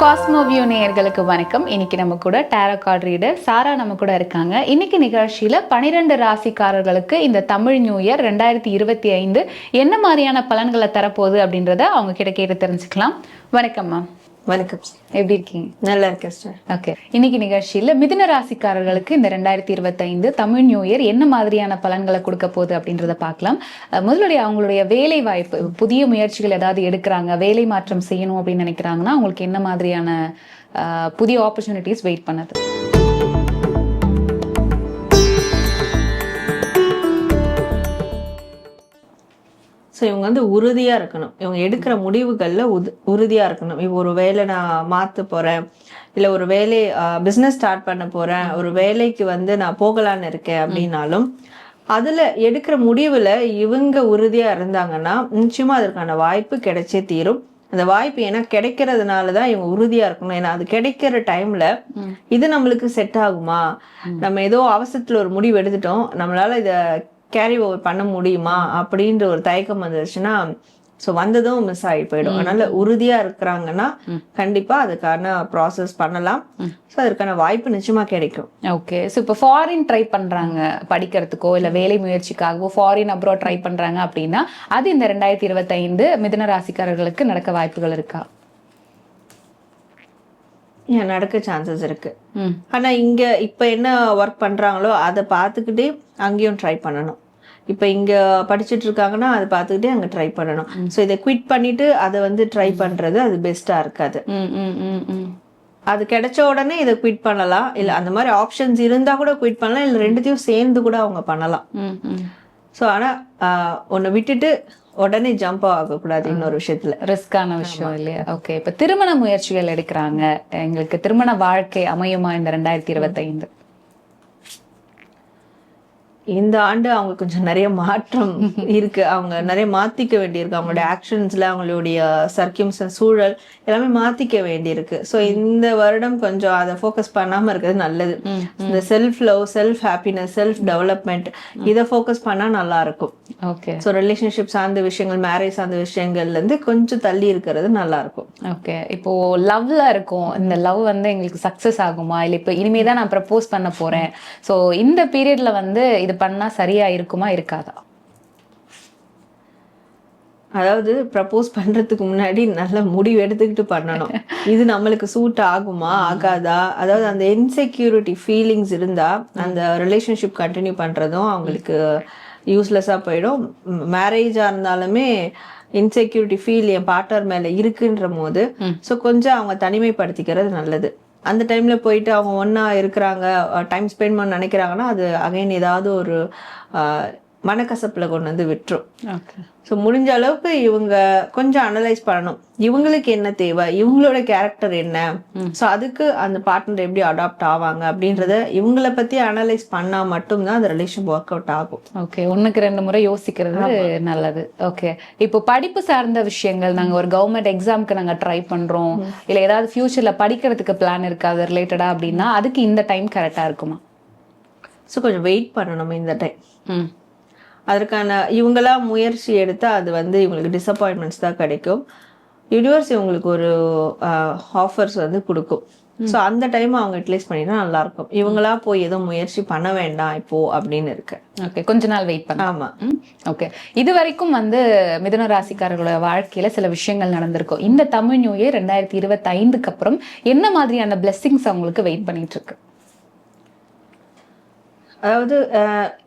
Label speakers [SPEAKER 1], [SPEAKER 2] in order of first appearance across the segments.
[SPEAKER 1] Cosmoview நேயர்களுக்கு வணக்கம். இன்னைக்கு நம்ம கூட டேரோ கார்ட் ரீடர் சாரா நம்ம கூட இருக்காங்க. இன்னைக்கு நிகழ்ச்சியில பனிரெண்டு ராசிக்காரர்களுக்கு இந்த தமிழ் நியூ இயர் ரெண்டாயிரத்தி இருபத்தி ஐந்து என்ன மாதிரியான பலன்களை தரப்போகுது அப்படின்றத அவங்க கிட்ட கேட்டு தெரிஞ்சுக்கலாம். வணக்கம் மேம்
[SPEAKER 2] வணக்கம்.
[SPEAKER 1] எப்படி இருக்கீங்க?
[SPEAKER 2] நல்லா இருக்கேன் சார்
[SPEAKER 1] ஓகே இன்னைக்கு நிகழ்ச்சியில மிதுன ராசிக்காரர்களுக்கு இந்த ரெண்டாயிரத்தி இருபத்தைந்து தமிழ் நியூ இயர் என்ன மாதிரியான பலன்களை கொடுக்க போகுது அப்படின்றத பார்க்கலாம். முதலுடைய அவங்களுடைய வேலை வாய்ப்பு புதிய முயற்சிகள் ஏதாவது எடுக்கிறாங்க வேலை மாற்றம் செய்யணும் அப்படின்னு நினைக்கிறாங்கன்னா அவங்களுக்கு என்ன மாதிரியான புதிய ஆப்பர்ச்சுனிட்டிஸ் வெயிட் பண்ணுது.
[SPEAKER 2] ஸோ இவங்க வந்து உறுதியா இருக்கணும். இவங்க எடுக்கிற முடிவுகள்ல உது உறுதியா இருக்கணும். இப்போ ஒரு வேலை நான் மாத்த போறேன் இல்ல ஒரு வேலை பிசினஸ் ஸ்டார்ட் பண்ண போறேன் ஒரு வேலைக்கு வந்து நான் போகலான்னு இருக்கேன் அப்படின்னாலும் அதுல எடுக்கிற முடிவுல இவங்க உறுதியா இருந்தாங்கன்னா நிச்சயமா அதற்கான வாய்ப்பு கிடைச்சே தீரும். அந்த வாய்ப்பு ஏன்னா கிடைக்கிறதுனால தான் இவங்க உறுதியா இருக்கணும். ஏன்னா அது கிடைக்கிற டைம்ல இது நம்மளுக்கு செட் ஆகுமா? நம்ம ஏதோ அவசரத்துல ஒரு முடிவு எடுத்துட்டோம். நம்மளால இத கேரி ஓவர் பண்ண முடியுமா? அப்படின்ற ஒரு தயக்கம் வந்துருச்சுன்னா ஸோ வந்ததும் மிஸ் ஆகி போயிடும். அதனால உறுதியா இருக்கிறாங்கன்னா கண்டிப்பா அதுக்கான ப்ராசஸ் பண்ணலாம். ஸோ அதற்கான வாய்ப்பு நிச்சயமா கிடைக்கும்.
[SPEAKER 1] ஓகே ஸோ இப்போ ஃபாரின் ட்ரை பண்றாங்க படிக்கிறதுக்கோ இல்லை வேலை முயற்சிக்காகவோ ஃபாரின் அப்ராட் ட்ரை பண்றாங்க அப்படின்னா அது இந்த ரெண்டாயிரத்தி இருபத்தைந்து மிதுன ராசிக்காரர்களுக்கு நடக்க வாய்ப்புகள் இருக்கா?
[SPEAKER 2] நடக்க சான்சஸ் இருக்கு.
[SPEAKER 1] ம்.
[SPEAKER 2] ஆனா இங்க இப்ப என்ன ஒர்க் பண்றாங்களோ அதை பார்த்துக்கிட்டே அங்கேயும் ட்ரை பண்ணணும். இப்ப இங்க படிச்சுட்டு இருக்காங்கன்னா அதை பார்த்துக்கிட்டே அங்க ட்ரை பண்ணணும். ஸோ இதை குவிட் பண்ணிட்டு அதை வந்து ட்ரை பண்றது அது பெஸ்டா இருக்காது.
[SPEAKER 1] ம் ம் ம் ம்.
[SPEAKER 2] அது கிடைச்ச உடனே இதை குவிட் பண்ணலாம். இல்ல அந்த மாதிரி ஆப்ஷன்ஸ் இருந்தா கூட குவிட் பண்ணலாம். இல்ல ரெண்டுத்தையும் சேர்ந்து கூட அவங்க பண்ணலாம். ஸோ ஆனா ஒன்னு விட்டுட்டு உடனே ஜம்ப் ஆகக்கூடாது இன்னொரு விஷயத்துல.
[SPEAKER 1] ரிஸ்கான விஷயம் இல்லையா? ஓகே இப்ப திருமண முயற்சிகள் எடுக்கிறாங்க. எங்களுக்கு திருமண வாழ்க்கை அமையுமா இந்த ரெண்டாயிரத்தி இருபத்தைந்து?
[SPEAKER 2] இந்த ஆண்டு அவங்க கொஞ்சம் நிறைய மாற்றம் இருக்கு. அவங்க நிறைய மாத்திக்க வேண்டியிருக்கு. அவங்களுடைய ஆக்ஷன்ஸ்ல அவங்களுடைய சர்க்கியூம்ஸ் சூழல் எல்லாமே மாத்திக்க வேண்டியிருக்கு. ஸோ இந்த வருடம் கொஞ்சம் அதை ஃபோக்கஸ் பண்ணாம இருக்கிறது நல்லது. இந்த self love self happiness self development இதை ஃபோக்கஸ் பண்ணா நல்லா இருக்கும்.
[SPEAKER 1] ஓகே
[SPEAKER 2] ஸோ ரிலேஷன்ஷிப் சார்ந்த விஷயங்கள் மேரேஜ் சார்ந்த விஷயங்கள்ல இருந்து கொஞ்சம் தள்ளி இருக்கிறது நல்லா இருக்கும்.
[SPEAKER 1] ஓகே இப்போ லவ்ல இருக்கும். இந்த லவ் வந்து எங்களுக்கு சக்சஸ் ஆகுமா? இல்ல இப்போ இனிமே தான் நான் ப்ரப்போஸ் பண்ண போறேன். ஸோ இந்த பீரியட்ல வந்து இது பண்ணா சரியா இருக்குமா? இருக்காதா?
[SPEAKER 2] அதாவது ப்ரப்போஸ் பண்றதுக்கு முன்னாடி நல்ல முடிவு எடுத்துக்கிட்டு பண்ணணும். இது நம்மளுக்கு சூட் ஆகுமா? ஆகாதா? அதாவது அந்த இன்செக்யூரிட்டி ஃபீலிங்ஸ் இருந்தா அந்த ரிலேஷன்ஷிப் கண்டினியூ பண்றதும் அவங்களுக்கு யூஸ்லெஸ்ஸா போயிடும். மேரேஜாக இருந்தாலுமே இன்செக்யூரிட்டி ஃபீல் என் பார்ட்னர் மேல இருக்குன்ற போது ஸோ கொஞ்சம் அவங்க தனிமைப்படுத்திக்கிறது நல்லது. அந்த டைம்ல போயிட்டு அவங்க ஒண்ணா இருக்கிறாங்க டைம் ஸ்பெண்ட் பண்ண நினைக்கிறாங்கன்னா அது அகைன் ஏதாவது ஒரு மனக்கசப்புல கொண்டு வந்து விட்டுரும். ஸோ முடிஞ்ச அளவுக்கு இவங்க கொஞ்சம் அனலைஸ் பண்ணணும். இவங்களுக்கு என்ன தேவை? இவங்களோட கேரக்டர் என்ன? ஸோ அதுக்கு அந்த பார்ட்னர் எப்படி அடாப்ட் ஆவாங்க அப்படின்றத இவங்கள பத்தி அனலைஸ் பண்ணா மட்டும்தான் அந்த ரிலேஷன் ஒர்க் அவுட் ஆகும்.
[SPEAKER 1] ஓகே ஒண்ணுக்கு ரெண்டு முறை யோசிக்கிறது நல்லது. ஓகே இப்போ படிப்பு சார்ந்த விஷயங்கள் நாங்க ஒரு கவர்மெண்ட் எக்ஸாம்க்கு நாங்க ட்ரை பண்றோம். இல்ல ஏதாவது ஃபியூச்சர்ல படிக்கிறதுக்கு பிளான் இருக்கா அது ரிலேட்டடா அப்படின்னா அதுக்கு இந்த டைம் கரெக்டா இருக்குமா?
[SPEAKER 2] ஸோ கொஞ்சம் வெயிட் பண்ணணும் இந்த டைம்
[SPEAKER 1] ம்.
[SPEAKER 2] அதற்கான இவங்களா முயற்சி எடுத்தா அது வந்து இவங்களுக்கு டிசப்பாயின்மெண்ட்ஸ் தான் கிடைக்கும். யூனிவர்ஸ் இவங்களுக்கு ஒரு ஆஃபர்ஸ் வந்து கொடுக்கும். ஸோ அந்த டைம் அவங்க யூட்டிலைஸ் பண்ணினா நல்லா இருக்கும் இவங்களா போய் எதுவும் முயற்சி பண்ண வேண்டாம் இப்போ அப்படின்னு இருக்கு.
[SPEAKER 1] ஓகே கொஞ்ச நாள் வெயிட் பண்ண.
[SPEAKER 2] ஆமா.
[SPEAKER 1] ஓகே இது வரைக்கும் வந்து மிதுன ராசிக்காரர்களோட வாழ்க்கையில சில விஷயங்கள் நடந்திருக்கும் இந்த தமிழ் நியூ இயர் ரெண்டாயிரத்தி இருபத்தி ஐந்துக்கு அப்புறம் என்ன மாதிரியான பிளெஸிங்ஸ் அவங்களுக்கு வெயிட் பண்ணிட்டு இருக்கு?
[SPEAKER 2] அதாவது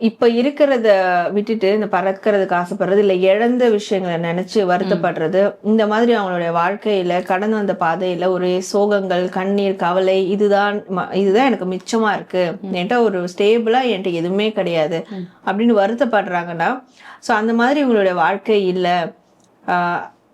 [SPEAKER 2] இப்ப இருக்கிறத விட்டுட்டு இந்த பறக்கிறதுக்கு ஆசைப்படுறது இல்ல இழந்த விஷயங்களை நினைச்சு வருத்தப்படுறது இந்த மாதிரி அவங்களுடைய வாழ்க்கையில கடந்து வந்த பாதையில ஒரே சோகங்கள் கண்ணீர் கவலை இதுதான் இதுதான் எனக்கு மிச்சமா இருக்கு. என்கிட்ட ஒரு ஸ்டேபிளா என்கிட்ட எதுவுமே கிடையாது. அப்படின்னு வருத்தப்படுறாங்கன்னா சோ அந்த மாதிரி இவங்களுடைய வாழ்க்கை இல்ல.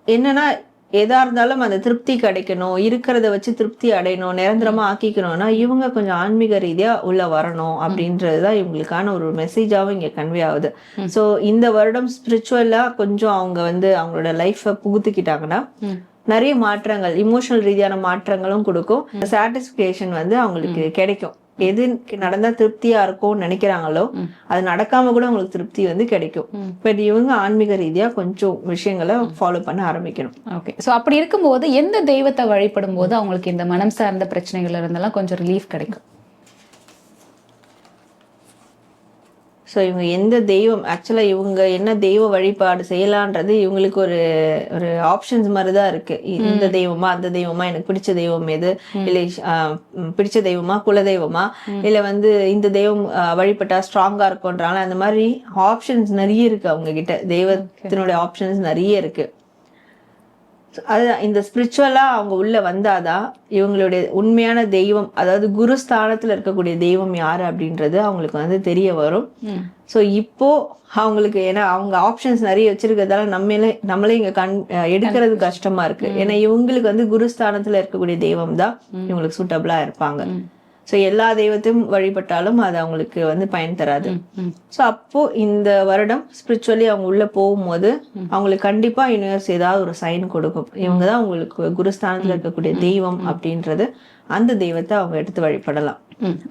[SPEAKER 2] என்னன்னா எதா இருந்தாலும் அந்த திருப்தி கிடைக்கணும் இருக்கிறத வச்சு திருப்தி அடையணும் நிரந்தரமா ஆக்கிக்கணும்னா இவங்க கொஞ்சம் ஆன்மீக ரீதியா உள்ள வரணும் அப்படின்றதுதான் இவங்களுக்கான ஒரு மெசேஜாவும் இங்க கன்வே ஆகுது. சோ இந்த வருடம் ஸ்பிரிச்சுவலா கொஞ்சம் அவங்க வந்து அவங்களோட லைஃப புகுத்திக்கிட்டாங்கன்னா நிறைய மாற்றங்கள் இமோஷனல் ரீதியான மாற்றங்களும் கொடுக்கும். சாட்டிஸ்ஃபிகேஷன் வந்து அவங்களுக்கு கிடைக்கும். எது நடந்தா திருப்தியா இருக்கும்னு நினைக்கிறாங்களோ அது நடக்காம கூட அவங்களுக்கு திருப்தி வந்து கிடைக்கும். பட் இவங்க ஆன்மீக ரீதியா கொஞ்சம் விஷயங்களை ஃபாலோ பண்ண ஆரம்பிக்கணும்.
[SPEAKER 1] ஓகே ஸோ அப்படி இருக்கும்போது எந்த தெய்வத்தை வழிபடும் போது அவங்களுக்கு இந்த மனம் சார்ந்த பிரச்சனைகள்ல இருந்தெல்லாம் கொஞ்சம் ரிலீஃப் கிடைக்கும்?
[SPEAKER 2] ஸோ இவங்க எந்த தெய்வம் ஆக்சுவலாக இவங்க என்ன தெய்வ வழிபாடு செய்யலான்றது இவங்களுக்கு ஒரு ஒரு ஆப்ஷன்ஸ் மாதிரி தான் இருக்கு. இந்த தெய்வமா அந்த தெய்வமா எனக்கு பிடிச்ச தெய்வம் எது? இல்லை பிடிச்ச தெய்வமா குல தெய்வமா? இல்லை வந்து இந்த தெய்வம் வழிபட்டா ஸ்ட்ராங்கா இருக்கும்ன்றாங்களா? அந்த மாதிரி ஆப்ஷன்ஸ் நிறைய இருக்கு அவங்க கிட்ட தெய்வத்தினுடைய ஆப்ஷன்ஸ் நிறைய இருக்கு. அது இந்த ஸ்பிரிச்சுவலா அவங்க உள்ள வந்தாதான் இவங்களுடைய உண்மையான தெய்வம் அதாவது குரு ஸ்தானத்துல இருக்கக்கூடிய தெய்வம் யாரு அப்படின்றது அவங்களுக்கு வந்து தெரிய வரும். ஸோ இப்போ அவங்களுக்கு ஏன்னா அவங்க ஆப்ஷன்ஸ் நிறைய வச்சிருக்கிறதால நம்மளே நம்மளே இங்க கண் எடுக்கிறது கஷ்டமா இருக்கு. ஏன்னா இவங்களுக்கு வந்து குருஸ்தானத்துல இருக்கக்கூடிய தெய்வம் தான் இவங்களுக்கு சூட்டபிளா இருப்பாங்க. ஸோ எல்லா தெய்வத்தையும் வழிபட்டாலும் அது அவங்களுக்கு வந்து பயன் தராது. ஸோ அப்போ இந்த வருடம் ஸ்பிரிச்சுவலி அவங்க உள்ள போகும்போது அவங்களுக்கு கண்டிப்பா யூனிவர்ஸ் ஏதாவது ஒரு சைன் கொடுக்கும். இவங்க தான் உங்களுக்கு குருஸ்தானத்துல இருக்கக்கூடிய தெய்வம் அப்படின்றது. அந்த தெய்வத்தை அவங்க எடுத்து வழிபடலாம்.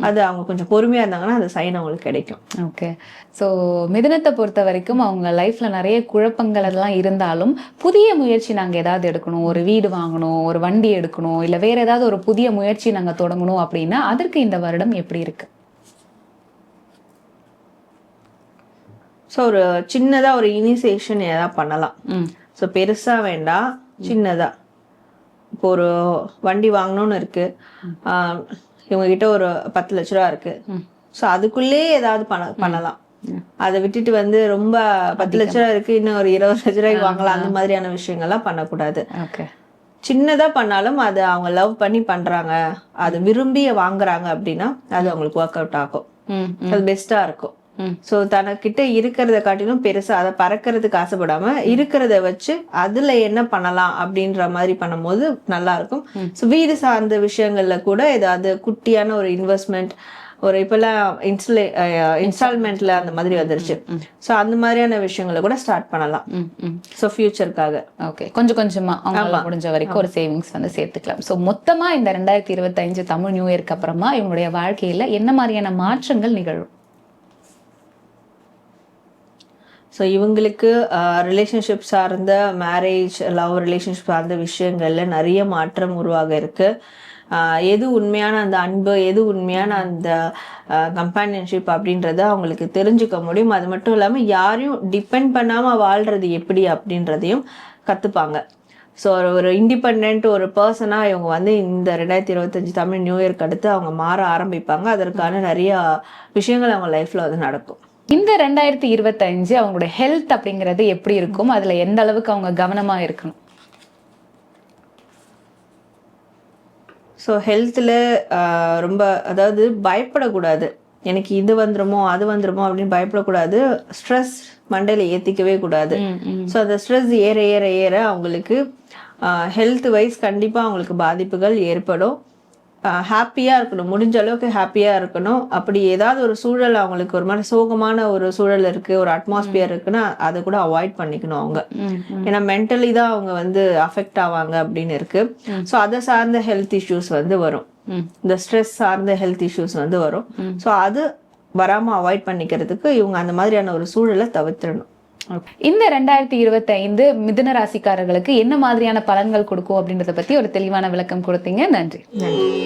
[SPEAKER 2] அது அவங்க கொஞ்சம் பொறுமையா இருந்தாங்கன்னா அந்த சைன் அவங்களுக்கு கிடைக்கும்.
[SPEAKER 1] ஓகே ஸோ மிதுனத்தை பொறுத்த வரைக்கும் அவங்க லைஃப்ல நிறைய குழப்பங்கள் அதெல்லாம் இருந்தாலும் புதிய முயற்சி நாங்க ஏதாவது எடுக்கணும். ஒரு வீடு வாங்கணும் ஒரு வண்டி எடுக்கணும் இல்ல வேற ஏதாவது ஒரு புதிய முயற்சி நாங்க தொடங்கணும் அப்படின்னா அதற்கு இந்த வருடம் எப்படி இருக்கு?
[SPEAKER 2] ஸோ ஒரு சின்னதா ஒரு இனிஷியேஷன் ஏதாவது பண்ணலாம். ஸோ பெருசா வேண்டாம் சின்னதா. இப்போ ஒரு வண்டி வாங்கணும்னு இருக்கு. இவங்க கிட்ட ஒரு பத்து லட்ச ரூபா இருக்கு. ஸோ அதுக்குள்ளே ஏதாவது பண்ண பண்ணலாம். அதை விட்டுட்டு வந்து ரொம்ப பத்து லட்ச ரூபா இருக்கு இன்னும் ஒரு இருபது லட்ச ரூபாய்க்கு வாங்கலாம். அந்த மாதிரியான விஷயங்கள்லாம் பண்ணக்கூடாது. சின்னதா பண்ணாலும் அது அவங்க லவ் பண்ணி பண்றாங்க அது விரும்பி வாங்குறாங்க அப்படின்னா அது அவங்களுக்கு ஒர்க் அவுட் ஆகும் அது பெஸ்டா இருக்கும். ஸோ தனக்கிட்ட இருக்கிறத காட்டிலும் பெருசா அதை பறக்கிறதுக்கு ஆசைப்படாம இருக்கிறத வச்சு அதுல என்ன பண்ணலாம் அப்படின்ற மாதிரி பண்ணும்போது நல்லா இருக்கும். ஸோ வீடு சார்ந்த விஷயங்கள்ல கூட ஏதாவது குட்டியான ஒரு இன்வெஸ்ட்மெண்ட் ஒரு இப்பெல்லாம் இன்ஸ்டலே இன்ஸ்டால்மெண்ட்ல அந்த மாதிரி வந்துருச்சு. ஸோ அந்த மாதிரியான விஷயங்களை கூட ஸ்டார்ட் பண்ணலாம். ஸோ ஃபியூச்சருக்காக
[SPEAKER 1] ஓகே கொஞ்சம் கொஞ்சமா அவங்களால முடிஞ்ச வரைக்கும் ஒரு சேவிங்ஸ் வந்து சேர்த்துக்கலாம். ஸோ மொத்தமா இந்த ரெண்டாயிரத்தி இருபத்தஞ்சு தமிழ் நியூ இயர்க்கு அப்புறமா இவங்களுடைய வாழ்க்கையில என்ன மாதிரியான மாற்றங்கள் நிகழும்?
[SPEAKER 2] ஸோ இவங்களுக்கு uh, ரிலேஷன்ஷிப் சார்ந்த மேரேஜ் லவ் ரிலேஷன்ஷிப் சார்ந்த விஷயங்களில் நிறைய மாற்றம் உருவாக இருக்கு. Uh, எது உண்மையான அந்த அன்பு எது உண்மையான அந்த uh, கம்பானியன்ஷிப் அப்படின்றத அவங்களுக்கு தெரிஞ்சுக்க முடியும். அது மட்டும் இல்லாமல் யாரையும் டிபெண்ட் பண்ணாமல் வாழ்றது எப்படி அப்படின்றதையும் கற்றுப்பாங்க ஸோ ஒரு ஒரு இண்டிபெண்ட் ஒரு பர்சனாக இவங்க வந்து இந்த ரெண்டாயிரத்தி இருபத்தஞ்சி தமிழ் நியூ இயர்க்கு அடுத்து அவங்க மாற ஆரம்பிப்பாங்க. அதற்கான நிறைய விஷயங்கள் அவங்க லைஃப்பில் வந்து நடக்கும்.
[SPEAKER 1] இந்த ரெண்டாயிரத்தி இருபத்தஞ்சு அவங்களுடைய ஹெல்த் அப்படிங்கிறது எப்படி இருக்கும்? அதுல எந்த அளவுக்கு அவங்க கவனமா இருக்கணும்?
[SPEAKER 2] ஸோ ஹெல்த்தில் ரொம்ப அதாவது பயப்படக்கூடாது. எனக்கு இது வந்துருமோ அது வந்துருமோ அப்படின்னு பயப்படக்கூடாது. ஸ்ட்ரெஸ் மண்டையில் ஏற்றிக்கவே கூடாது. ஸோ அந்த ஸ்ட்ரெஸ் ஏற ஏற ஏற அவங்களுக்கு ஹெல்த் வைஸ் கண்டிப்பாக அவங்களுக்கு பாதிப்புகள் ஏற்படும். ஹாப்பியாக இருக்கணும். முடிஞ்ச அளவுக்கு ஹாப்பியாக இருக்கணும். அப்படி ஏதாவது ஒரு சூழல் அவங்களுக்கு ஒரு மாதிரி சோகமான ஒரு சூழல் இருக்குது ஒரு அட்மாஸ்பியர் இருக்குன்னா அதை கூட அவாய்ட் பண்ணிக்கணும் அவங்க. ஏன்னா மென்டலி தான் அவங்க வந்து அஃபெக்ட் ஆவாங்க அப்படின்னு இருக்கு. ஸோ அதை சார்ந்த ஹெல்த் இஷ்யூஸ் வந்து வரும். இந்த ஸ்ட்ரெஸ் சார்ந்த ஹெல்த் இஷ்யூஸ் வந்து வரும். ஸோ அது வராம அவாய்ட் பண்ணிக்கிறதுக்கு இவங்க அந்த மாதிரியான ஒரு சூழலை தவிர்த்திடணும்.
[SPEAKER 1] இந்த ரெண்டாயிரத்தி இருபத்தி ஐந்து மிதுன ராசிக்காரர்களுக்கு என்ன மாதிரியான பலன்கள் கொடுக்கும் அப்படின்றத பத்தி ஒரு தெளிவான விளக்கம் கொடுத்தீங்க. நன்றி.
[SPEAKER 2] நன்றி.